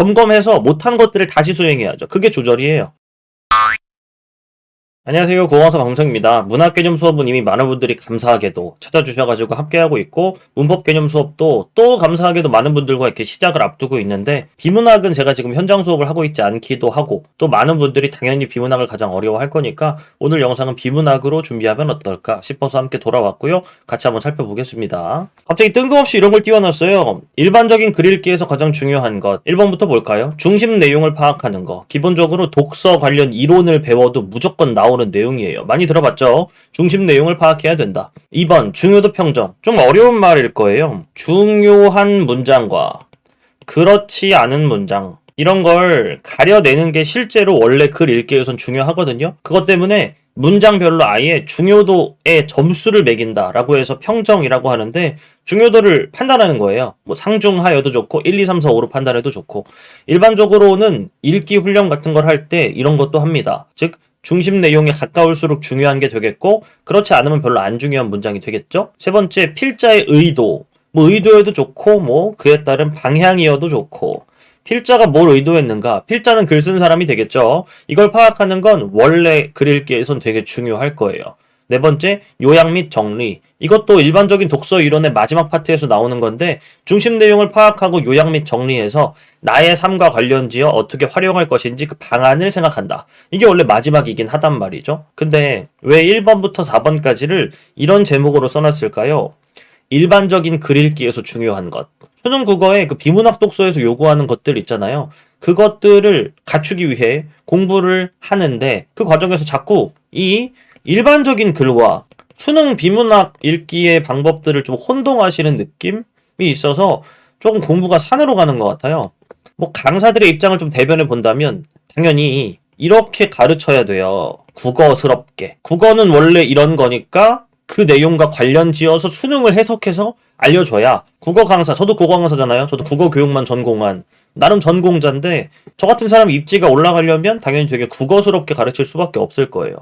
점검해서 못한 것들을 다시 수행해야죠. 그게 조절이에요. 안녕하세요. 구강사 방송입니다. 문학 개념 수업은 이미 많은 분들이 감사하게도 찾아주셔가지고 함께하고 있고, 문법 개념 수업도 또 감사하게도 많은 분들과 이렇게 시작을 앞두고 있는데, 비문학은 제가 지금 현장 수업을 하고 있지 않기도 하고, 또 많은 분들이 당연히 비문학을 가장 어려워할 거니까, 오늘 영상은 비문학으로 준비하면 어떨까 싶어서 함께 돌아왔고요. 같이 한번 살펴보겠습니다. 갑자기 뜬금없이 이런 걸 띄워놨어요. 일반적인 글 읽기에서 가장 중요한 것. 1번부터 볼까요? 중심 내용을 파악하는 거. 기본적으로 독서 관련 이론을 배워도 무조건 나오는 내용이에요. 많이 들어봤죠? 중심 내용을 파악해야 된다. 2번, 중요도 평정. 좀 어려운 말일 거예요. 중요한 문장과 그렇지 않은 문장. 이런 걸 가려내는 게 실제로 원래 글 읽기에선 중요하거든요. 그것 때문에 문장별로 아예 중요도의 점수를 매긴다라고 해서 평정이라고 하는데 중요도를 판단하는 거예요. 뭐 상중하여도 좋고 1, 2, 3, 4, 5로 판단해도 좋고 일반적으로는 읽기 훈련 같은 걸 할 때 이런 것도 합니다. 즉 중심 내용에 가까울수록 중요한 게 되겠고 그렇지 않으면 별로 안 중요한 문장이 되겠죠. 세 번째 필자의 의도 뭐 의도여도 좋고 뭐 그에 따른 방향이어도 좋고 필자가 뭘 의도했는가? 필자는 글 쓴 사람이 되겠죠. 이걸 파악하는 건 원래 글 읽기에선 되게 중요할 거예요. 네 번째, 요약 및 정리. 이것도 일반적인 독서 이론의 마지막 파트에서 나오는 건데, 중심 내용을 파악하고 요약 및 정리해서 나의 삶과 관련지어 어떻게 활용할 것인지 그 방안을 생각한다. 이게 원래 마지막이긴 하단 말이죠. 근데 왜 1번부터 4번까지를 이런 제목으로 써놨을까요? 일반적인 글 읽기에서 중요한 것. 수능 국어의 그 비문학 독서에서 요구하는 것들 있잖아요. 그것들을 갖추기 위해 공부를 하는데 그 과정에서 자꾸 이 일반적인 글과 수능 비문학 읽기의 방법들을 좀 혼동하시는 느낌이 있어서 조금 공부가 산으로 가는 것 같아요. 뭐 강사들의 입장을 좀 대변해 본다면 당연히 이렇게 가르쳐야 돼요. 국어스럽게. 국어는 원래 이런 거니까 그 내용과 관련 지어서 수능을 해석해서 알려줘야 국어 강사, 저도 국어 강사잖아요. 저도 국어 교육만 전공한 나름 전공자인데 저 같은 사람 입지가 올라가려면 당연히 되게 국어스럽게 가르칠 수밖에 없을 거예요.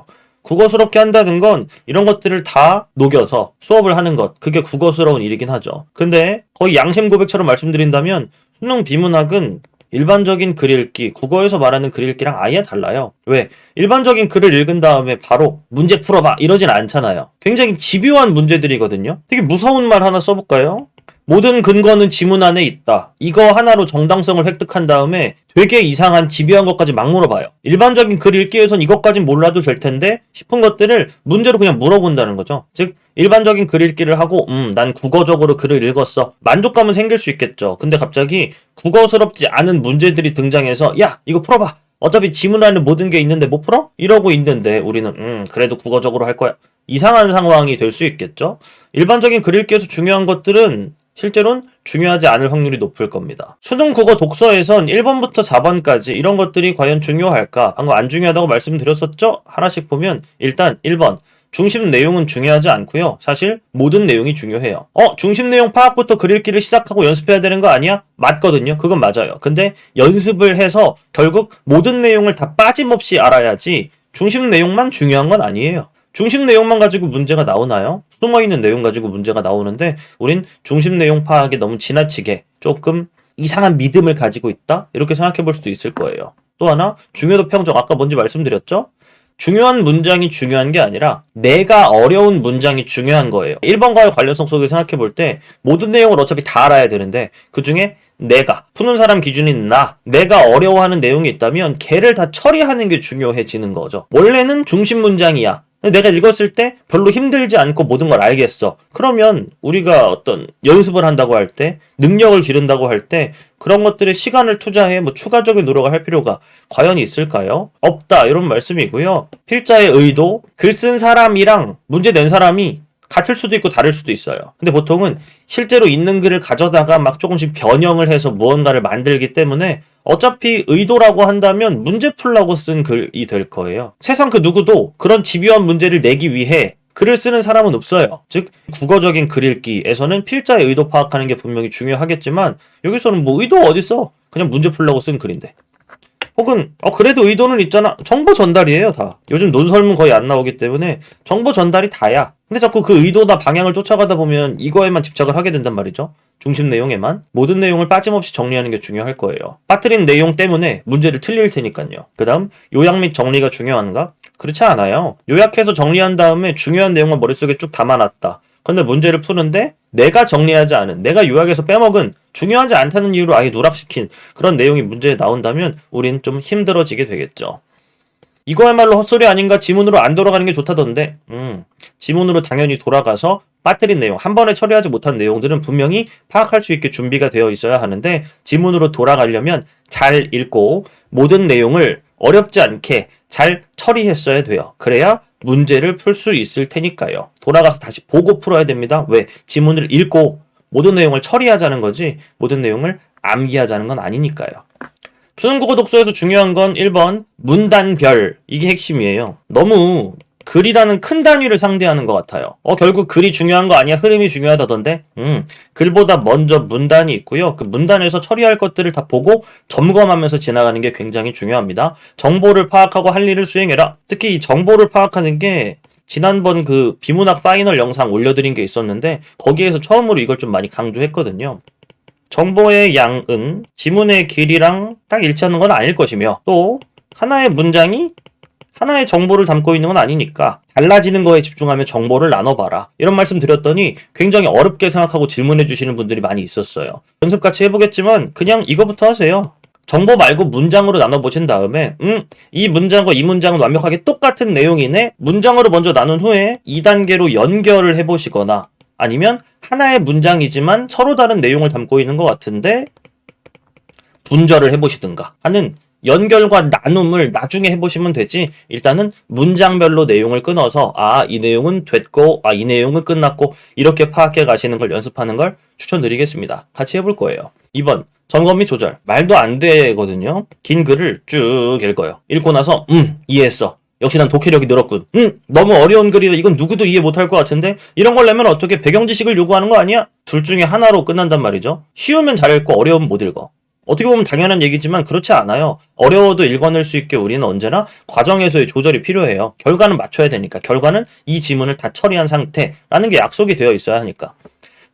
국어스럽게 한다는 건 이런 것들을 다 녹여서 수업을 하는 것. 그게 국어스러운 일이긴 하죠. 근데 거의 양심 고백처럼 말씀드린다면 수능 비문학은 일반적인 글 읽기, 국어에서 말하는 글 읽기랑 아예 달라요. 왜? 일반적인 글을 읽은 다음에 바로 문제 풀어봐 이러진 않잖아요. 굉장히 집요한 문제들이거든요. 되게 무서운 말 하나 써볼까요? 모든 근거는 지문 안에 있다. 이거 하나로 정당성을 획득한 다음에 되게 이상한 집요한 것까지 막 물어봐요. 일반적인 글 읽기에선 이것까진 몰라도 될 텐데 싶은 것들을 문제로 그냥 물어본다는 거죠. 즉 일반적인 글 읽기를 하고 음, 난 국어적으로 글을 읽었어. 만족감은 생길 수 있겠죠. 근데 갑자기 국어스럽지 않은 문제들이 등장해서 야, 이거 풀어봐. 어차피 지문 안에 모든 게 있는데 못 풀어? 이러고 있는데 우리는 음, 그래도 국어적으로 할 거야. 이상한 상황이 될 수 있겠죠. 일반적인 글 읽기에서 중요한 것들은 실제로는 중요하지 않을 확률이 높을 겁니다. 수능 국어 독서에선 1번부터 4번까지 이런 것들이 과연 중요할까? 방금 안 중요하다고 말씀드렸었죠? 하나씩 보면 일단 1번 중심 내용은 중요하지 않고요. 사실 모든 내용이 중요해요. 어, 중심 내용 파악부터 글 읽기를 시작하고 연습해야 되는 거 아니야? 맞거든요. 그건 맞아요. 근데 연습을 해서 결국 모든 내용을 다 빠짐없이 알아야지 중심 내용만 중요한 건 아니에요. 중심 내용만 가지고 문제가 나오나요? 숨어 있는 내용 가지고 문제가 나오는데 우린 중심 내용 파악이 너무 지나치게 조금 이상한 믿음을 가지고 있다? 이렇게 생각해 볼 수도 있을 거예요. 또 하나 중요도 평정 아까 뭔지 말씀드렸죠? 중요한 문장이 중요한 게 아니라 내가 어려운 문장이 중요한 거예요. 1번과의 관련성 속에 생각해 볼 때 모든 내용을 어차피 다 알아야 되는데 그 중에 내가 푸는 사람 기준인 나 내가 어려워하는 내용이 있다면 걔를 다 처리하는 게 중요해지는 거죠. 원래는 중심 문장이야. 내가 읽었을 때 별로 힘들지 않고 모든 걸 알겠어. 그러면 우리가 어떤 연습을 한다고 할 때, 능력을 기른다고 할 때, 그런 것들에 시간을 투자해 뭐 추가적인 노력을 할 필요가 과연 있을까요? 없다. 이런 말씀이고요. 필자의 의도, 글 쓴 사람이랑 문제 낸 사람이 같을 수도 있고 다를 수도 있어요. 근데 보통은 실제로 있는 글을 가져다가 막 조금씩 변형을 해서 무언가를 만들기 때문에 어차피 의도라고 한다면 문제 풀라고 쓴 글이 될 거예요. 세상 그 누구도 그런 집요한 문제를 내기 위해 글을 쓰는 사람은 없어요. 즉 국어적인 글 읽기에서는 필자의 의도 파악하는 게 분명히 중요하겠지만 여기서는 뭐 의도 어딨어? 그냥 문제 풀라고 쓴 글인데. 혹은 어 그래도 의도는 있잖아. 정보 전달이에요, 다. 요즘 논설문 거의 안 나오기 때문에 정보 전달이 다야. 근데 자꾸 그 의도나 방향을 쫓아가다 보면 이거에만 집착을 하게 된단 말이죠. 중심 내용에만 모든 내용을 빠짐없이 정리하는 게 중요할 거예요. 빠뜨린 내용 때문에 문제를 틀릴 테니까요. 그 다음 요약 및 정리가 중요한가? 그렇지 않아요. 요약해서 정리한 다음에 중요한 내용을 머릿속에 쭉 담아놨다. 근데 문제를 푸는데 내가 정리하지 않은, 내가 요약해서 빼먹은 중요하지 않다는 이유로 아예 누락시킨 그런 내용이 문제에 나온다면 우린 좀 힘들어지게 되겠죠. 이거야말로 헛소리 아닌가 지문으로 안 돌아가는 게 좋다던데, 음, 지문으로 당연히 돌아가서 빠뜨린 내용, 한 번에 처리하지 못한 내용들은 분명히 파악할 수 있게 준비가 되어 있어야 하는데, 지문으로 돌아가려면 잘 읽고 모든 내용을 어렵지 않게 잘 처리했어야 돼요. 그래야 문제를 풀 수 있을 테니까요. 돌아가서 다시 보고 풀어야 됩니다. 왜? 지문을 읽고 모든 내용을 처리하자는 거지, 모든 내용을 암기하자는 건 아니니까요. 수능 국어 독서에서 중요한 건 1번 문단별 이게 핵심이에요. 너무 글이라는 큰 단위를 상대하는 것 같아요. 어 결국 글이 중요한 거 아니야? 흐름이 중요하다던데. 음 글보다 먼저 문단이 있고요. 그 문단에서 처리할 것들을 다 보고 점검하면서 지나가는 게 굉장히 중요합니다. 정보를 파악하고 할 일을 수행해라. 특히 이 정보를 파악하는 게 지난번 그 비문학 파이널 영상 올려드린 게 있었는데 거기에서 처음으로 이걸 좀 많이 강조했거든요. 정보의 양은 지문의 길이랑 딱 일치하는 건 아닐 것이며 또 하나의 문장이 하나의 정보를 담고 있는 건 아니니까 달라지는 거에 집중하며 정보를 나눠봐라. 이런 말씀 드렸더니 굉장히 어렵게 생각하고 질문해 주시는 분들이 많이 있었어요. 연습 같이 해보겠지만 그냥 이거부터 하세요. 정보 말고 문장으로 나눠보신 다음에 음, 이 문장과 이 문장은 완벽하게 똑같은 내용이네. 문장으로 먼저 나눈 후에 2단계로 연결을 해보시거나 아니면 하나의 문장이지만 서로 다른 내용을 담고 있는 것 같은데 분절을 해보시든가 하는 연결과 나눔을 나중에 해보시면 되지 일단은 문장별로 내용을 끊어서 아 이 내용은 됐고 아 이 내용은 끝났고 이렇게 파악해 가시는 걸 연습하는 걸 추천드리겠습니다 같이 해볼 거예요 2번 점검 및 조절 말도 안 되거든요 긴 글을 쭉 읽어요 읽고 나서 음 이해했어 역시 난 독해력이 늘었군. 음, 너무 어려운 글이라 이건 누구도 이해 못할 것 같은데 이런 걸 내면 어떻게 배경 지식을 요구하는 거 아니야? 둘 중에 하나로 끝난단 말이죠. 쉬우면 잘 읽고 어려우면 못 읽어. 어떻게 보면 당연한 얘기지만 그렇지 않아요. 어려워도 읽어낼 수 있게 우리는 언제나 과정에서의 조절이 필요해요. 결과는 맞춰야 되니까. 결과는 이 지문을 다 처리한 상태라는 게 약속이 되어 있어야 하니까.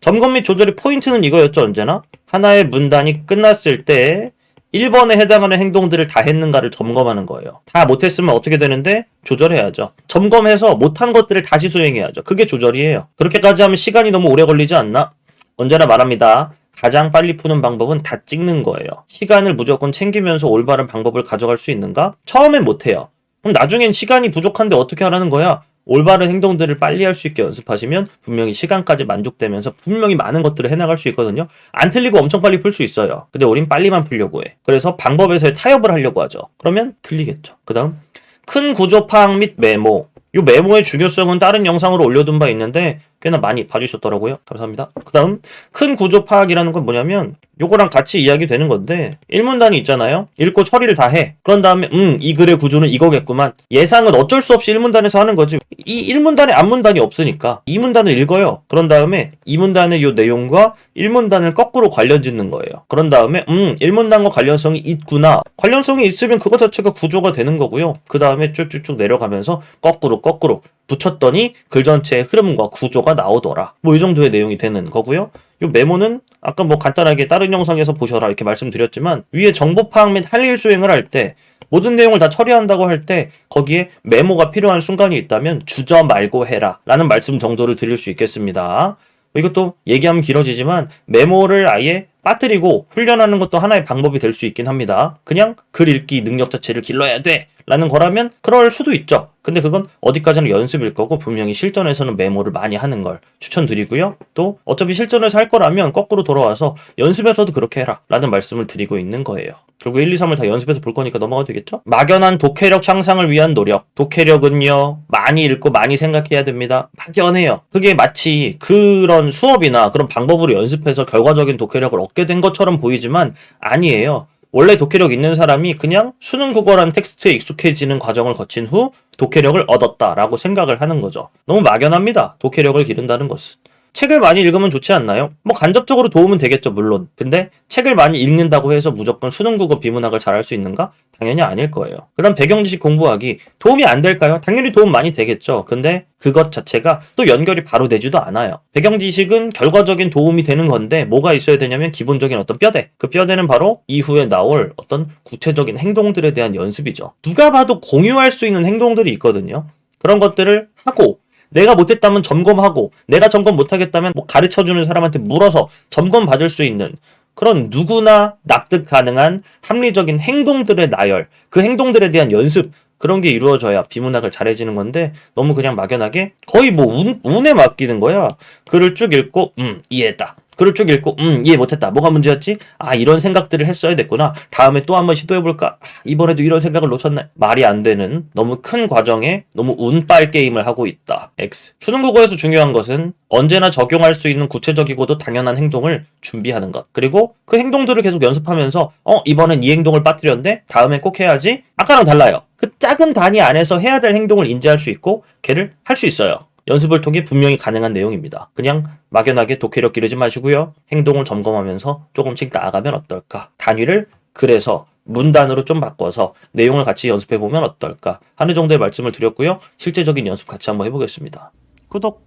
점검 및 조절의 포인트는 이거였죠, 언제나? 하나의 문단이 끝났을 때 1번에 해당하는 행동들을 다 했는가를 점검하는 거예요. 다 못했으면 어떻게 되는데? 조절해야죠. 점검해서 못한 것들을 다시 수행해야죠. 그게 조절이에요. 그렇게까지 하면 시간이 너무 오래 걸리지 않나? 언제나 말합니다. 가장 빨리 푸는 방법은 다 찍는 거예요. 시간을 무조건 챙기면서 올바른 방법을 가져갈 수 있는가? 처음엔 못해요. 그럼 나중엔 시간이 부족한데 어떻게 하라는 거야? 올바른 행동들을 빨리 할 수 있게 연습하시면 분명히 시간까지 만족되면서 분명히 많은 것들을 해나갈 수 있거든요. 안 틀리고 엄청 빨리 풀 수 있어요. 근데 우린 빨리만 풀려고 해. 그래서 방법에서의 타협을 하려고 하죠. 그러면 틀리겠죠. 그 다음 큰 구조 파악 및 메모. 이 메모의 중요성은 다른 영상으로 올려둔 바 있는데 꽤나 많이 봐주셨더라고요. 감사합니다. 그 다음 큰 구조 파악이라는 건 뭐냐면 요거랑 같이 이야기 되는 건데 1문단이 있잖아요. 읽고 처리를 다 해. 그런 다음에 음 이 글의 구조는 이거겠구만. 예상은 어쩔 수 없이 1문단에서 하는 거지. 이 1문단에 앞문단이 없으니까 2문단을 읽어요. 그런 다음에 2문단의 요 내용과 1문단을 거꾸로 관련 짓는 거예요. 그런 다음에 음 1문단과 관련성이 있구나. 관련성이 있으면 그거 자체가 구조가 되는 거고요. 그 다음에 쭉쭉쭉 내려가면서 거꾸로 거꾸로 붙였더니 글 전체의 흐름과 구조가 나오더라. 뭐 이 정도의 내용이 되는 거고요. 이 메모는 아까 뭐 간단하게 다른 영상에서 보셔라 이렇게 말씀드렸지만 위에 정보 파악 및 할 일 수행을 할 때 모든 내용을 다 처리한다고 할 때 거기에 메모가 필요한 순간이 있다면 주저 말고 해라 라는 말씀 정도를 드릴 수 있겠습니다. 이것도 얘기하면 길어지지만 메모를 아예 빠뜨리고 훈련하는 것도 하나의 방법이 될 수 있긴 합니다. 그냥 글 읽기 능력 자체를 길러야 돼 라는 거라면 그럴 수도 있죠. 근데 그건 어디까지는 연습일 거고 분명히 실전에서는 메모를 많이 하는 걸 추천드리고요. 또 어차피 실전에서 할 거라면 거꾸로 돌아와서 연습에서도 그렇게 해라 라는 말씀을 드리고 있는 거예요. 결국 1, 2, 3을 다 연습해서 볼 거니까 넘어가도 되겠죠? 막연한 독해력 향상을 위한 노력. 독해력은요, 많이 읽고 많이 생각해야 됩니다. 막연해요. 그게 마치 그런 수업이나 그런 방법으로 연습해서 결과적인 독해력을 얻게 된 것처럼 보이지만 아니에요. 원래 독해력 있는 사람이 그냥 수능 국어란 텍스트에 익숙해지는 과정을 거친 후 독해력을 얻었다라고 생각을 하는 거죠. 너무 막연합니다. 독해력을 기른다는 것은. 책을 많이 읽으면 좋지 않나요? 뭐 간접적으로 도움은 되겠죠, 물론. 근데 책을 많이 읽는다고 해서 무조건 수능 국어 비문학을 잘할 수 있는가? 당연히 아닐 거예요. 그럼 배경 지식 공부하기 도움이 안 될까요? 당연히 도움 많이 되겠죠. 근데 그것 자체가 또 연결이 바로 되지도 않아요. 배경 지식은 결과적인 도움이 되는 건데 뭐가 있어야 되냐면 기본적인 어떤 뼈대. 그 뼈대는 바로 이후에 나올 어떤 구체적인 행동들에 대한 연습이죠. 누가 봐도 공유할 수 있는 행동들이 있거든요. 그런 것들을 하고 내가 못했다면 점검하고 내가 점검 못하겠다면 뭐 가르쳐주는 사람한테 물어서 점검 받을 수 있는 그런 누구나 납득 가능한 합리적인 행동들의 나열, 그 행동들에 대한 연습, 그런 게 이루어져야 비문학을 잘해지는 건데 너무 그냥 막연하게 거의 뭐 운, 운에 맡기는 거야. 글을 쭉 읽고 음 이해했다. 글을 쭉 읽고 음 이해 못했다. 뭐가 문제였지? 아 이런 생각들을 했어야 됐구나. 다음에 또 한번 시도해볼까? 아, 이번에도 이런 생각을 놓쳤네. 말이 안 되는 너무 큰 과정에 너무 운빨 게임을 하고 있다. X. 수능 국어에서 중요한 것은 언제나 적용할 수 있는 구체적이고도 당연한 행동을 준비하는 것. 그리고 그 행동들을 계속 연습하면서 어 이번엔 이 행동을 빠뜨렸는데 다음엔 꼭 해야지. 아까랑 달라요. 그 작은 단위 안에서 해야 될 행동을 인지할 수 있고 걔를 할 수 있어요. 연습을 통해 분명히 가능한 내용입니다. 그냥 막연하게 독해력 기르지 마시고요. 행동을 점검하면서 조금씩 나아가면 어떨까? 단위를 그래서 문단으로 좀 바꿔서 내용을 같이 연습해 보면 어떨까 하는 정도의 말씀을 드렸고요. 실제적인 연습 같이 한번 해보겠습니다. 구독,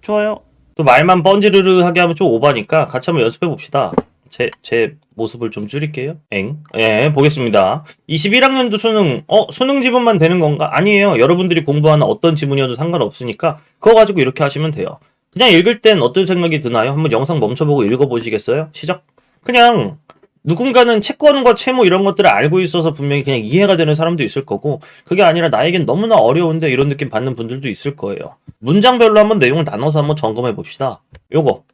좋아요. 또 말만 번지르르하게 하면 좀 오바니까 같이 한번 연습해 봅시다. 제, 제 모습을 좀 줄일게요. 엥? 예, 보겠습니다. 21학년도 수능, 어, 수능 지문만 되는 건가? 아니에요. 여러분들이 공부하는 어떤 지문이어도 상관없으니까, 그거 가지고 이렇게 하시면 돼요. 그냥 읽을 땐 어떤 생각이 드나요? 한번 영상 멈춰보고 읽어보시겠어요? 시작. 그냥, 누군가는 채권과 채무 이런 것들을 알고 있어서 분명히 그냥 이해가 되는 사람도 있을 거고, 그게 아니라 나에겐 너무나 어려운데 이런 느낌 받는 분들도 있을 거예요. 문장별로 한번 내용을 나눠서 한번 점검해 봅시다. 요거.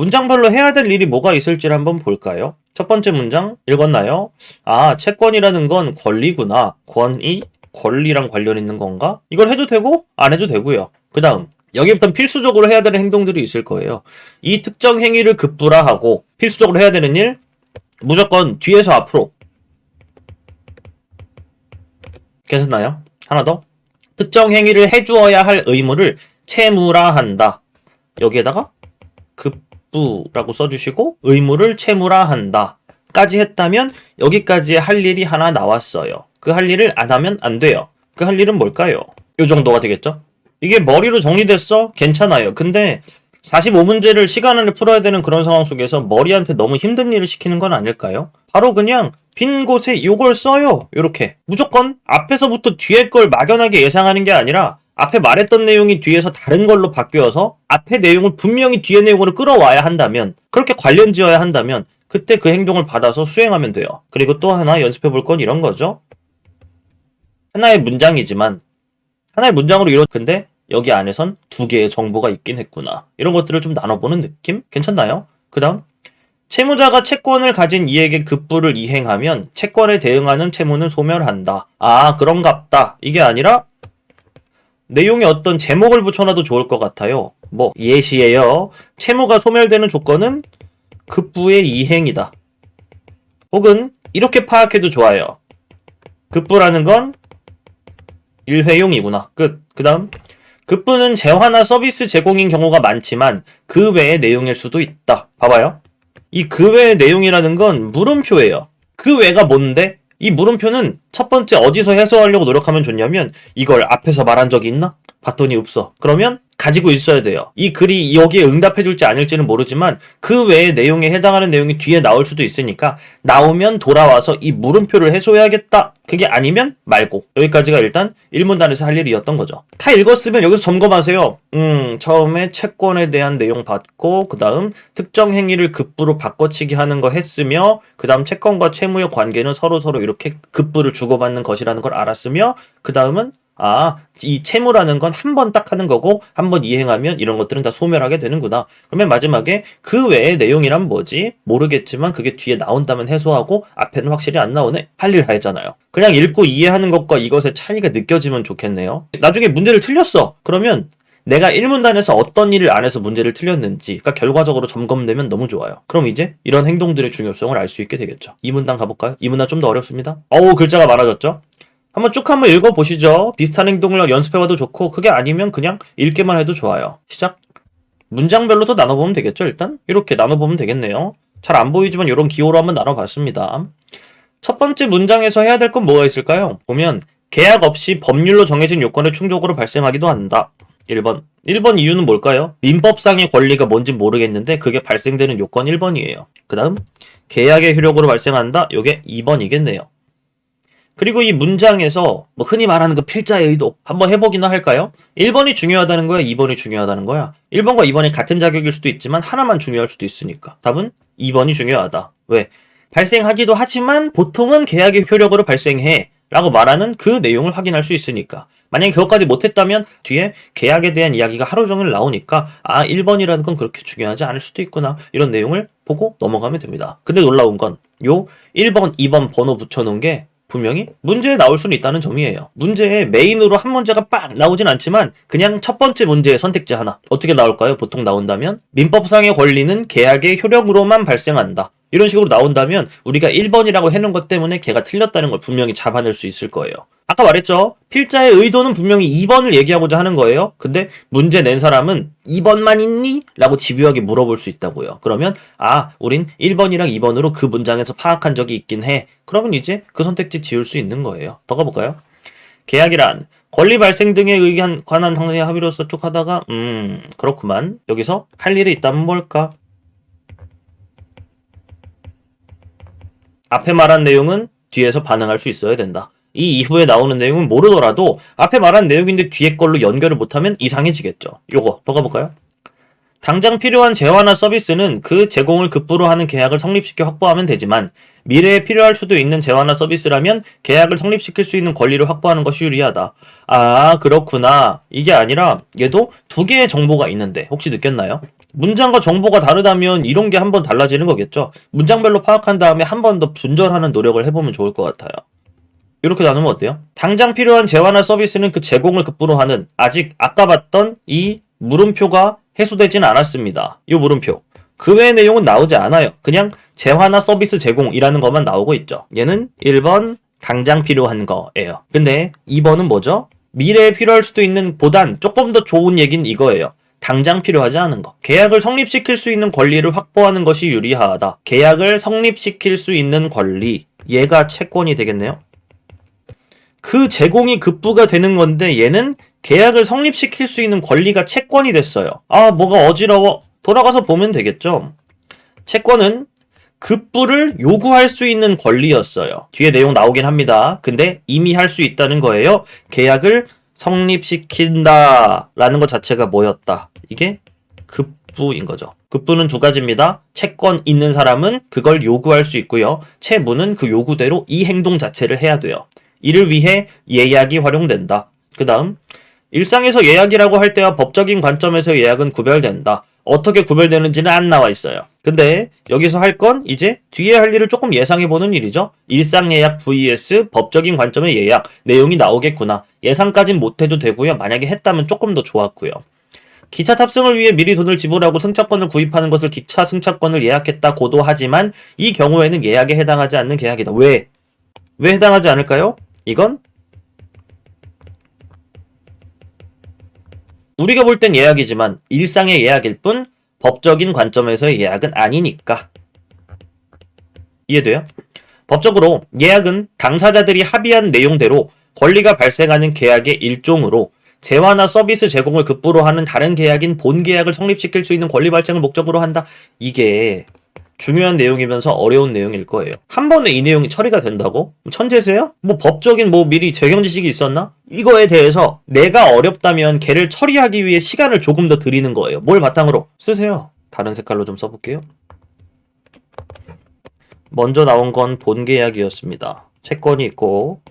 문장별로 해야 될 일이 뭐가 있을지를 한번 볼까요? 첫 번째 문장 읽었나요? 아, 채권이라는 건 권리구나. 권이 권리랑 관련 있는 건가? 이걸 해도 되고 안 해도 되고요. 그 다음 여기부터 필수적으로 해야 되는 행동들이 있을 거예요. 이 특정 행위를 급부라 하고 필수적으로 해야 되는 일 무조건 뒤에서 앞으로 괜찮나요? 하나 더 특정 행위를 해주어야 할 의무를 채무라 한다. 여기에다가 급 부라고 써주시고 의무를 채무라한다. 까지 했다면 여기까지 할 일이 하나 나왔어요. 그 할 일을 안 하면 안 돼요. 그 할 일은 뭘까요? 요 정도가 되겠죠? 이게 머리로 정리됐어? 괜찮아요. 근데 45문제를 시간 안에 풀어야 되는 그런 상황 속에서 머리한테 너무 힘든 일을 시키는 건 아닐까요? 바로 그냥 빈 곳에 요걸 써요. 요렇게. 무조건 앞에서부터 뒤에 걸 막연하게 예상하는 게 아니라 앞에 말했던 내용이 뒤에서 다른 걸로 바뀌어서 앞에 내용을 분명히 뒤에 내용으로 끌어와야 한다면 그렇게 관련 지어야 한다면 그때 그 행동을 받아서 수행하면 돼요. 그리고 또 하나 연습해 볼 건 이런 거죠. 하나의 문장이지만 하나의 문장으로 이루 근데 여기 안에선 두 개의 정보가 있긴 했구나. 이런 것들을 좀 나눠보는 느낌? 괜찮나요? 그 다음 채무자가 채권을 가진 이에게 급부를 이행하면 채권에 대응하는 채무는 소멸한다. 아 그런갑다. 이게 아니라 내용에 어떤 제목을 붙여놔도 좋을 것 같아요. 뭐 예시예요. 채무가 소멸되는 조건은 급부의 이행이다. 혹은 이렇게 파악해도 좋아요. 급부라는 건 일회용이구나. 끝. 그 다음 급부는 재화나 서비스 제공인 경우가 많지만 그 외의 내용일 수도 있다. 봐봐요. 이 그 외의 내용이라는 건 물음표예요. 그 외가 뭔데? 이 물음표는 첫 번째 어디서 해소하려고 노력하면 좋냐면 이걸 앞에서 말한 적이 있나? 봤더니 없어. 그러면 가지고 있어야 돼요. 이 글이 여기에 응답해 줄지 아닐지는 모르지만 그 외의 내용에 해당하는 내용이 뒤에 나올 수도 있으니까 나오면 돌아와서 이 물음표를 해소해야겠다. 그게 아니면 말고. 여기까지가 일단 1문단에서 할 일이었던 거죠. 다 읽었으면 여기서 점검하세요. 음, 처음에 채권에 대한 내용 받고, 그 다음 특정 행위를 급부로 바꿔치기 하는 거 했으며, 그 다음 채권과 채무의 관계는 서로 서로 이렇게 급부를 주고받는 것이라는 걸 알았으며, 그 다음은 아, 이 채무라는 건 한 번 딱 하는 거고 한 번 이행하면 이런 것들은 다 소멸하게 되는구나. 그러면 마지막에 그 외의 내용이란 뭐지? 모르겠지만 그게 뒤에 나온다면 해소하고 앞에는 확실히 안 나오네. 할 일 다 했잖아요. 그냥 읽고 이해하는 것과 이것의 차이가 느껴지면 좋겠네요. 나중에 문제를 틀렸어. 그러면 내가 1문단에서 어떤 일을 안 해서 문제를 틀렸는지, 그러니까 결과적으로 점검되면 너무 좋아요. 그럼 이제 이런 행동들의 중요성을 알 수 있게 되겠죠. 2문단 가볼까요? 2문단 좀 더 어렵습니다. 어우, 글자가 많아졌죠? 한번 쭉 한번 읽어보시죠. 비슷한 행동을 연습해봐도 좋고, 그게 아니면 그냥 읽기만 해도 좋아요. 시작. 문장별로도 나눠보면 되겠죠, 일단? 이렇게 나눠보면 되겠네요. 잘 안 보이지만 이런 기호로 한번 나눠봤습니다. 첫 번째 문장에서 해야 될 건 뭐가 있을까요? 보면 계약 없이 법률로 정해진 요건의 충족으로 발생하기도 한다. 1번. 1번 이유는 뭘까요? 민법상의 권리가 뭔지 모르겠는데 그게 발생되는 요건 1번이에요. 그 다음 계약의 효력으로 발생한다. 요게 2번이겠네요. 그리고 이 문장에서 뭐 흔히 말하는 그 필자의 의도 한번 해보기나 할까요? 1번이 중요하다는 거야, 2번이 중요하다는 거야. 1번과 2번이 같은 자격일 수도 있지만 하나만 중요할 수도 있으니까. 답은 2번이 중요하다. 왜? 발생하기도 하지만 보통은 계약의 효력으로 발생해. 라고 말하는 그 내용을 확인할 수 있으니까. 만약에 그것까지 못했다면 뒤에 계약에 대한 이야기가 하루 종일 나오니까 아 1번이라는 건 그렇게 중요하지 않을 수도 있구나 이런 내용을 보고 넘어가면 됩니다. 근데 놀라운 건 요 1번, 2번 번호 붙여놓은 게 분명히 문제에 나올 수는 있다는 점이에요. 문제에 메인으로 한 문제가 빡 나오진 않지만 그냥 첫 번째 문제의 선택지 하나 어떻게 나올까요? 보통 나온다면 민법상의 권리는 계약의 효력으로만 발생한다. 이런 식으로 나온다면 우리가 1번이라고 해놓은 것 때문에 걔가 틀렸다는 걸 분명히 잡아낼 수 있을 거예요. 아까 말했죠? 필자의 의도는 분명히 2번을 얘기하고자 하는 거예요. 근데 문제 낸 사람은 2번만 있니? 라고 집요하게 물어볼 수 있다고요. 그러면 아, 우린 1번이랑 2번으로 그 문장에서 파악한 적이 있긴 해. 그러면 이제 그 선택지 지울 수 있는 거예요. 더 가볼까요? 계약이란 권리 발생 등에 의한 관한 당사의 합의로서 쭉 하다가 음 그렇구만 여기서 할 일이 있다면 뭘까? 앞에 말한 내용은 뒤에서 반응할 수 있어야 된다. 이 이후에 나오는 내용은 모르더라도 앞에 말한 내용인데 뒤에 걸로 연결을 못하면 이상해지겠죠. 요거 더 가볼까요? 당장 필요한 재화나 서비스는 그 제공을 급부로 하는 계약을 성립시켜 확보하면 되지만 미래에 필요할 수도 있는 재화나 서비스라면 계약을 성립시킬 수 있는 권리를 확보하는 것이 유리하다. 아 그렇구나. 이게 아니라 얘도 두 개의 정보가 있는데 혹시 느꼈나요? 문장과 정보가 다르다면 이런 게 한번 달라지는 거겠죠. 문장별로 파악한 다음에 한 번 더 분절하는 노력을 해보면 좋을 것 같아요. 이렇게 나누면 어때요? 당장 필요한 재화나 서비스는 그 제공을 급부로 하는 아직 아까 봤던 이 물음표가 해소되진 않았습니다. 이 물음표. 그 외의 내용은 나오지 않아요. 그냥 재화나 서비스 제공이라는 것만 나오고 있죠. 얘는 1번 당장 필요한 거예요. 근데 2번은 뭐죠? 미래에 필요할 수도 있는 보단 조금 더 좋은 얘기는 이거예요. 당장 필요하지 않은 것. 계약을 성립시킬 수 있는 권리를 확보하는 것이 유리하다. 계약을 성립시킬 수 있는 권리. 얘가 채권이 되겠네요. 그 제공이 급부가 되는 건데 얘는 계약을 성립시킬 수 있는 권리가 채권이 됐어요. 아, 뭐가 어지러워. 돌아가서 보면 되겠죠. 채권은 급부를 요구할 수 있는 권리였어요. 뒤에 내용 나오긴 합니다. 근데 이미 할 수 있다는 거예요. 계약을 성립시킨다 라는 것 자체가 뭐였다. 이게 급부인 거죠. 급부는 두 가지입니다. 채권 있는 사람은 그걸 요구할 수 있고요. 채무는 그 요구대로 이 행동 자체를 해야 돼요. 이를 위해 예약이 활용된다. 그 다음, 일상에서 예약이라고 할 때와 법적인 관점에서 예약은 구별된다. 어떻게 구별되는지는 안 나와 있어요. 근데 여기서 할 건 이제 뒤에 할 일을 조금 예상해 보는 일이죠. 일상 예약 vs 법적인 관점의 예약 내용이 나오겠구나. 예상까진 못 해도 되고요. 만약에 했다면 조금 더 좋았고요. 기차 탑승을 위해 미리 돈을 지불하고 승차권을 구입하는 것을 기차 승차권을 예약했다 고도 하지만 이 경우에는 예약에 해당하지 않는 계약이다. 왜? 왜 해당하지 않을까요? 이건 우리가 볼 땐 예약이지만 일상의 예약일 뿐 법적인 관점에서의 예약은 아니니까. 이해돼요? 법적으로 예약은 당사자들이 합의한 내용대로 권리가 발생하는 계약의 일종으로 재화나 서비스 제공을 급부로 하는 다른 계약인 본 계약을 성립시킬 수 있는 권리 발생을 목적으로 한다. 이게 중요한 내용이면서 어려운 내용일 거예요. 한 번에 이 내용이 처리가 된다고? 천재세요? 뭐 법적인 뭐 미리 재경 지식이 있었나? 이거에 대해서 내가 어렵다면 걔를 처리하기 위해 시간을 조금 더 드리는 거예요. 뭘 바탕으로? 쓰세요. 다른 색깔로 좀 써볼게요. 먼저 나온 건 본 계약이었습니다. 채권이 있고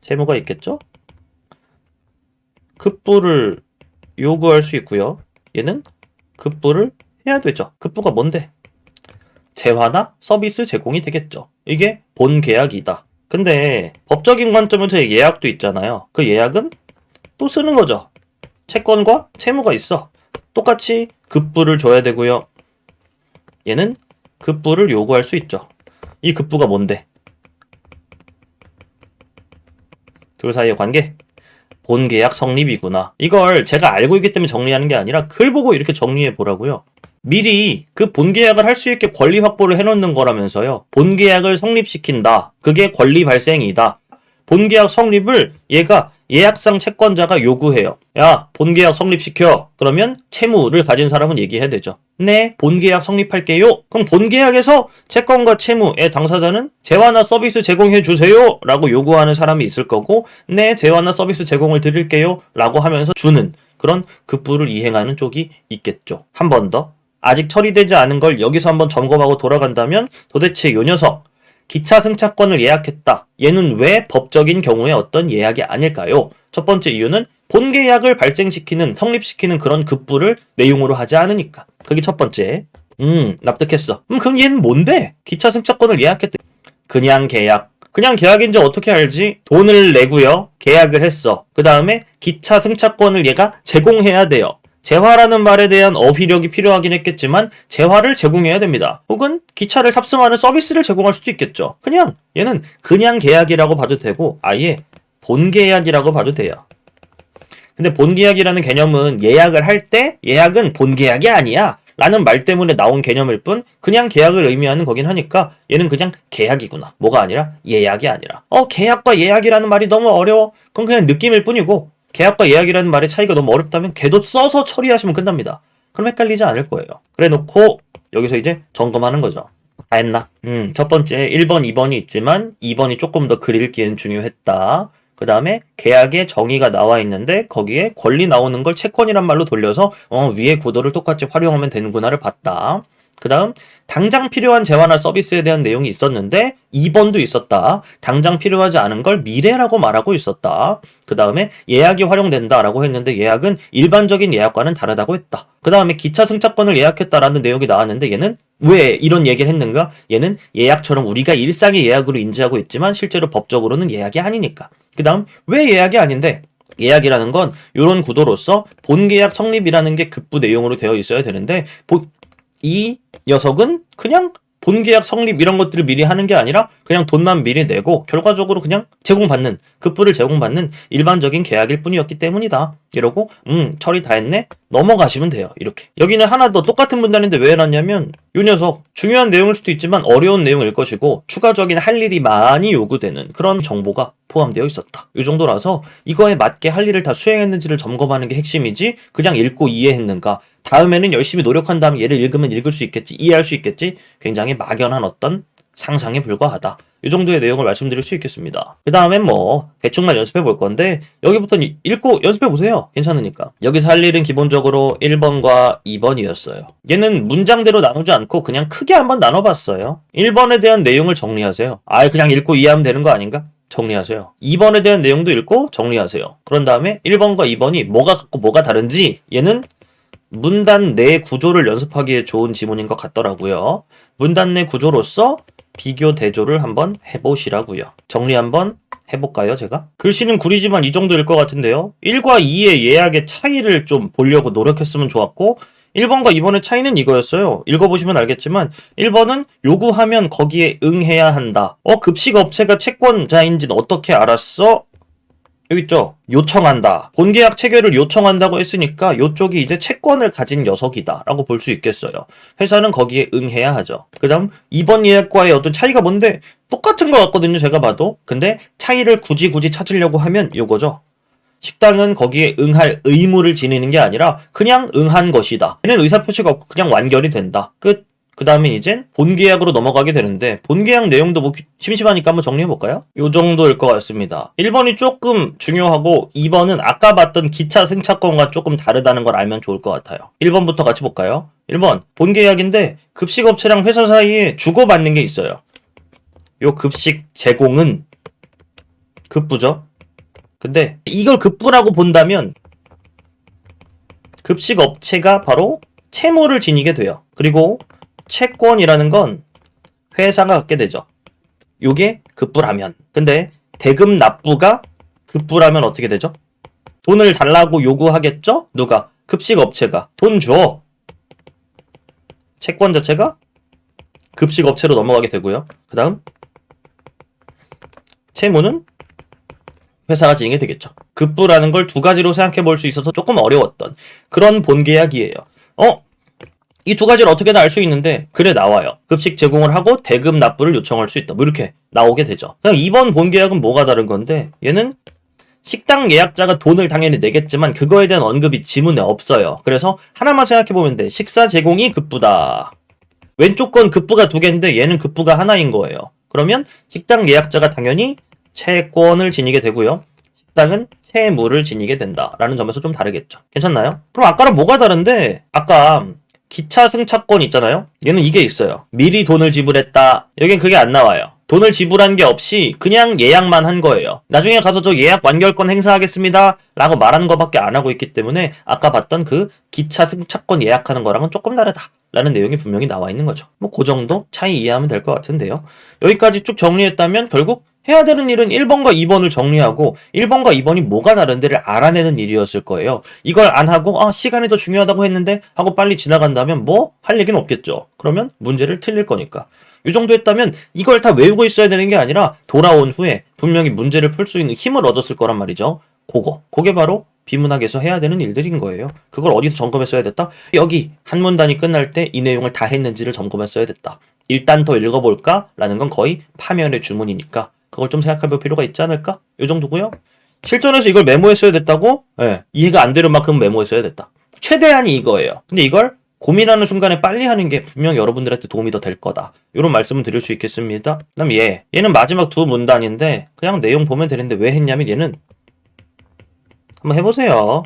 채무가 있겠죠? 급부를 요구할 수 있고요. 얘는 급부를 해야 되죠. 급부가 뭔데? 재화나 서비스 제공이 되겠죠. 이게 본 계약이다. 근데 법적인 관점에서 예약도 있잖아요. 그 예약은 또 쓰는 거죠. 채권과 채무가 있어. 똑같이 급부를 줘야 되고요. 얘는 급부를 요구할 수 있죠. 이 급부가 뭔데? 둘 사이의 관계. 본계약 성립이구나. 이걸 제가 알고 있기 때문에 정리하는 게 아니라 글 보고 이렇게 정리해 보라고요. 미리 그 본계약을 할 수 있게 권리 확보를 해놓는 거라면서요. 본계약을 성립시킨다. 그게 권리 발생이다. 본계약 성립을 얘가 예약상 채권자가 요구해요. 야, 본계약 성립시켜. 그러면 채무를 가진 사람은 얘기해야 되죠. 네, 본계약 성립할게요. 그럼 본계약에서 채권과 채무의 당사자는 재화나 서비스 제공해 주세요. 라고 요구하는 사람이 있을 거고, 네, 재화나 서비스 제공을 드릴게요. 라고 하면서 주는 그런 급부를 이행하는 쪽이 있겠죠. 한 번 더. 아직 처리되지 않은 걸 여기서 한번 점검하고 돌아간다면 도대체 요 녀석 기차 승차권을 예약했다. 얘는 왜 법적인 경우에 어떤 예약이 아닐까요? 첫 번째 이유는 본계약을 발생시키는, 성립시키는 그런 급부를 내용으로 하지 않으니까. 그게 첫 번째. 음, 납득했어. 음, 그럼 얘는 뭔데? 기차 승차권을 예약했대. 그냥 계약. 그냥 계약인지 어떻게 알지? 돈을 내고요. 계약을 했어. 그 다음에 기차 승차권을 얘가 제공해야 돼요. 재화라는 말에 대한 어휘력이 필요하긴 했겠지만 재화를 제공해야 됩니다. 혹은 기차를 탑승하는 서비스를 제공할 수도 있겠죠. 그냥 얘는 그냥 계약이라고 봐도 되고 아예 본계약이라고 봐도 돼요. 근데 본계약이라는 개념은 예약을 할 때 예약은 본계약이 아니야. 라는 말 때문에 나온 개념일 뿐 그냥 계약을 의미하는 거긴 하니까 얘는 그냥 계약이구나. 뭐가 아니라 예약이 아니라. 어, 계약과 예약이라는 말이 너무 어려워. 그건 그냥 느낌일 뿐이고 계약과 예약이라는 말의 차이가 너무 어렵다면 걔도 써서 처리하시면 끝납니다. 그럼 헷갈리지 않을 거예요. 그래 놓고 여기서 이제 점검하는 거죠. 다 했나? 음, 첫 번째 1번, 2번이 있지만 2번이 조금 더 글 읽기엔 중요했다. 그 다음에 계약의 정의가 나와 있는데 거기에 권리 나오는 걸 채권이란 말로 돌려서 어, 위의 구도를 똑같이 활용하면 되는구나를 봤다. 그 다음 당장 필요한 재화나 서비스에 대한 내용이 있었는데 2번도 있었다. 당장 필요하지 않은 걸 미래라고 말하고 있었다. 그 다음에 예약이 활용된다라고 했는데 예약은 일반적인 예약과는 다르다고 했다. 그 다음에 기차 승차권을 예약했다라는 내용이 나왔는데 얘는 왜 이런 얘기를 했는가? 얘는 예약처럼 우리가 일상의 예약으로 인지하고 있지만 실제로 법적으로는 예약이 아니니까. 그 다음 왜 예약이 아닌데? 예약이라는 건 이런 구도로서 본계약 성립이라는 게 급부 내용으로 되어 있어야 되는데 보- 이 녀석은 그냥 본계약 성립 이런 것들을 미리 하는 게 아니라 그냥 돈만 미리 내고 결과적으로 그냥 제공받는 급부를 제공받는 일반적인 계약일 뿐이었기 때문이다. 이러고 음 처리 다 했네 넘어가시면 돼요. 이렇게 여기는 하나 더 똑같은 문단인데 왜 해놨냐면 요 녀석 중요한 내용일 수도 있지만 어려운 내용일 것이고 추가적인 할 일이 많이 요구되는 그런 정보가 포함되어 있었다. 이 정도라서 이거에 맞게 할 일을 다 수행했는지를 점검하는 게 핵심이지 그냥 읽고 이해했는가 다음에는 열심히 노력한 다음 얘를 읽으면 읽을 수 있겠지 이해할 수 있겠지 굉장히 막연한 어떤 상상에 불과하다. 이 정도의 내용을 말씀드릴 수 있겠습니다. 그 다음엔 뭐 대충만 연습해 볼 건데 여기부터 읽고 연습해 보세요. 괜찮으니까. 여기서 할 일은 기본적으로 1번과 2번이었어요. 얘는 문장대로 나누지 않고 그냥 크게 한번 나눠봤어요. 1번에 대한 내용을 정리하세요. 아예 그냥 읽고 이해하면 되는 거 아닌가? 정리하세요. 2번에 대한 내용도 읽고 정리하세요. 그런 다음에 1번과 2번이 뭐가 같고 뭐가 다른지 얘는 문단 내 구조를 연습하기에 좋은 지문인 것 같더라고요. 문단 내 구조로서 비교 대조를 한번 해보시라고요. 정리 한번 해볼까요, 제가? 글씨는 구리지만 이 정도일 것 같은데요. 1과 2의 예약의 차이를 좀 보려고 노력했으면 좋았고, 1번과 2번의 차이는 이거였어요. 읽어보시면 알겠지만, 1번은 요구하면 거기에 응해야 한다. 어, 급식 업체가 채권자인지는 어떻게 알았어? 여기 있죠. 요청한다. 본계약 체결을 요청한다고 했으니까 요쪽이 이제 채권을 가진 녀석이다. 라고 볼 수 있겠어요. 회사는 거기에 응해야 하죠. 그 다음 2번 예약과의 어떤 차이가 뭔데 똑같은 것 같거든요. 제가 봐도. 근데 차이를 굳이 굳이 찾으려고 하면 요거죠. 식당은 거기에 응할 의무를 지니는 게 아니라 그냥 응한 것이다. 얘는 의사표시가 없고 그냥 완결이 된다. 끝. 그 다음에 이젠 본계약으로 넘어가게 되는데 본계약 내용도 뭐 심심하니까 한번 정리해볼까요? 요 정도일 것 같습니다. 1번이 조금 중요하고 2번은 아까 봤던 기차 승차권과 조금 다르다는 걸 알면 좋을 것 같아요. 1번부터 같이 볼까요? 1번 본계약인데 급식업체랑 회사 사이에 주고받는 게 있어요. 요 급식 제공은 급부죠. 근데 이걸 급부라고 본다면 급식업체가 바로 채무를 지니게 돼요. 그리고 채권이라는 건 회사가 갖게 되죠. 요게 급부라면. 근데 대금 납부가 급부라면 어떻게 되죠? 돈을 달라고 요구하겠죠? 누가? 급식 업체가. 돈 줘. 채권 자체가 급식 업체로 넘어가게 되고요. 그 다음 채무는 회사가 진행이 되겠죠. 급부라는 걸 두 가지로 생각해 볼 수 있어서 조금 어려웠던 그런 본계약이에요. 어? 이 두 가지를 어떻게든 알 수 있는데 글에 나와요. 급식 제공을 하고 대급 납부를 요청할 수 있다. 뭐 이렇게 나오게 되죠. 그럼 이번 본계약은 뭐가 다른 건데 얘는 식당 예약자가 돈을 당연히 내겠지만 그거에 대한 언급이 지문에 없어요. 그래서 하나만 생각해 보면 돼. 식사 제공이 급부다. 왼쪽 건 급부가 두 개인데 얘는 급부가 하나인 거예요. 그러면 식당 예약자가 당연히 채권을 지니게 되고요. 식당은 채무를 지니게 된다라는 점에서 좀 다르겠죠. 괜찮나요? 그럼 아까랑 뭐가 다른데 아까 기차 승차권 있잖아요. 얘는 이게 있어요. 미리 돈을 지불했다. 여긴 그게 안 나와요. 돈을 지불한 게 없이 그냥 예약만 한 거예요. 나중에 가서 저 예약 완결권 행사하겠습니다. 라고 말하는 것밖에 안 하고 있기 때문에 아까 봤던 그 기차 승차권 예약하는 거랑은 조금 다르다. 라는 내용이 분명히 나와 있는 거죠. 뭐 그 정도 차이 이해하면 될 것 같은데요. 여기까지 쭉 정리했다면 결국 해야 되는 일은 1번과 2번을 정리하고 1번과 2번이 뭐가 다른데를 알아내는 일이었을 거예요. 이걸 안 하고 아 시간이 더 중요하다고 했는데 하고 빨리 지나간다면 뭐 할 얘기는 없겠죠. 그러면 문제를 틀릴 거니까. 이 정도 했다면 이걸 다 외우고 있어야 되는 게 아니라 돌아온 후에 분명히 문제를 풀 수 있는 힘을 얻었을 거란 말이죠. 그거. 그게 바로 비문학에서 해야 되는 일들인 거예요. 그걸 어디서 점검했어야 됐다? 여기 한 문단이 끝날 때 이 내용을 다 했는지를 점검했어야 됐다. 일단 더 읽어볼까? 라는 건 거의 파면의 주문이니까 그걸 좀 생각해볼 필요가 있지 않을까? 이 정도고요. 실전에서 이걸 메모했어야 됐다고? 예, 이해가 안 되는 만큼 메모했어야 됐다. 최대한이 이거예요. 근데 이걸 고민하는 순간에 빨리 하는 게 분명 여러분들한테 도움이 더 될 거다. 이런 말씀을 드릴 수 있겠습니다. 그 다음 얘. 얘는 마지막 두 문단인데 그냥 내용 보면 되는데 왜 했냐면 얘는 한번 해보세요.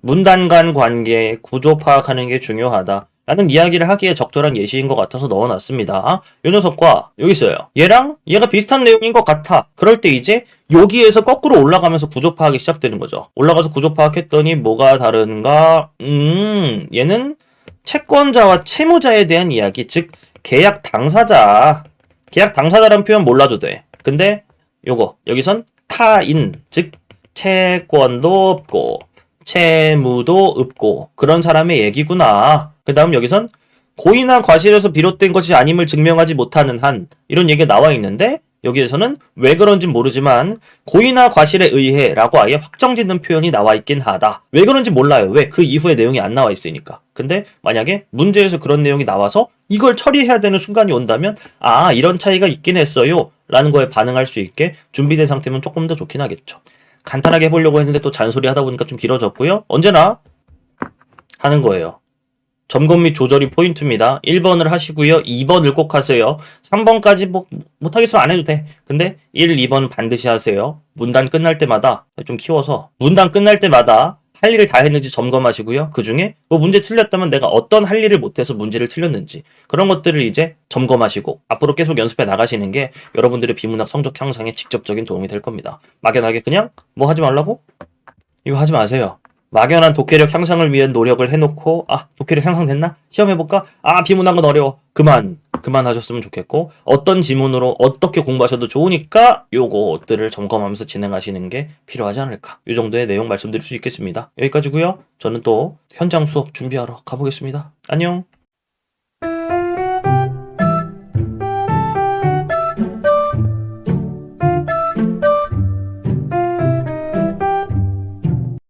문단 간 관계, 구조 파악하는 게 중요하다. 라는 이야기를 하기에 적절한 예시인 것 같아서 넣어놨습니다. 요 녀석과 여기 있어요. 얘랑 얘가 비슷한 내용인 것 같아. 그럴 때 이제 여기에서 거꾸로 올라가면서 구조 파악이 시작되는 거죠. 올라가서 구조 파악했더니 뭐가 다른가? 음, 얘는 채권자와 채무자에 대한 이야기, 즉 계약 당사자. 계약 당사자라는 표현 몰라도 돼. 근데 요거 여기선 타인, 즉 채권도 없고 채무도 없고 그런 사람의 얘기구나. 그 다음 여기선 고의나 과실에서 비롯된 것이 아님을 증명하지 못하는 한 이런 얘기가 나와 있는데 여기에서는 왜 그런진 모르지만 고의나 과실에 의해 라고 아예 확정짓는 표현이 나와 있긴 하다. 왜 그런지 몰라요. 왜? 그 이후에 내용이 안 나와 있으니까. 근데 만약에 문제에서 그런 내용이 나와서 이걸 처리해야 되는 순간이 온다면 아 이런 차이가 있긴 했어요. 라는 거에 반응할 수 있게 준비된 상태면 조금 더 좋긴 하겠죠. 간단하게 해보려고 했는데 또 잔소리 하다 보니까 좀 길어졌고요. 언제나 하는 거예요. 점검 및 조절이 포인트입니다. 1번을 하시고요. 2번을 꼭 하세요. 3번까지 뭐 못하겠으면 안 해도 돼. 근데 1, 2번 반드시 하세요. 문단 끝날 때마다 좀 키워서 문단 끝날 때마다 할 일을 다 했는지 점검하시고요. 그 중에 뭐 문제 틀렸다면 내가 어떤 할 일을 못해서 문제를 틀렸는지 그런 것들을 이제 점검하시고 앞으로 계속 연습해 나가시는 게 여러분들의 비문학 성적 향상에 직접적인 도움이 될 겁니다. 막연하게 그냥 뭐 하지 말라고? 이거 하지 마세요. 막연한 독해력 향상을 위한 노력을 해놓고 아 독해력 향상됐나? 시험해볼까? 아 비문학은 어려워. 그만 그만 하셨으면 좋겠고 어떤 지문으로 어떻게 공부하셔도 좋으니까 요것들을 점검하면서 진행하시는 게 필요하지 않을까 이 정도의 내용 말씀드릴 수 있겠습니다. 여기까지고요. 저는 또 현장 수업 준비하러 가보겠습니다. 안녕.